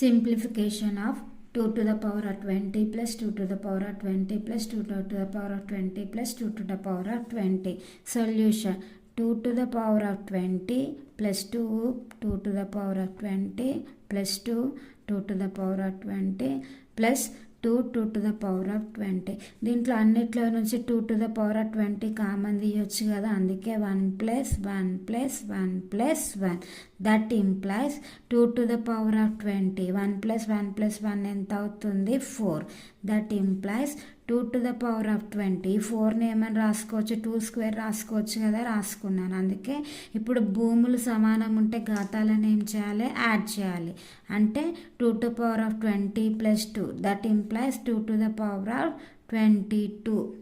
simplification of 2 to the power of 20 plus 2 to the power of 20 plus 2 to the power of 20 plus 2 to the power of 20 solution 2 to the power of 20 plus 2 2 to the power of 20 plus 2 2 to the power of 20 plus two two to the power of twenty. దీంట్లో అన్నిట్లో నుంచి two to the power of twenty common తీయొచ్చు కదా. అందుకే one plus one plus one plus one. That implies two to the power of twenty. One plus one plus one ఎంత అవుతుంది? Four. That implies two to the power of twenty. ఫోర్ని ఏమైనా రాసుకోవచ్చు? Two square రాసుకోవచ్చు కదా రాసుకున్నాను. అందుకే ఇప్పుడు భూములు సమానం ఉంటే ఘాతాలను ఏం చేయాలి? యాడ్ చేయాలి. అంటే two to power of twenty plus two. That implies two to the power of twenty two.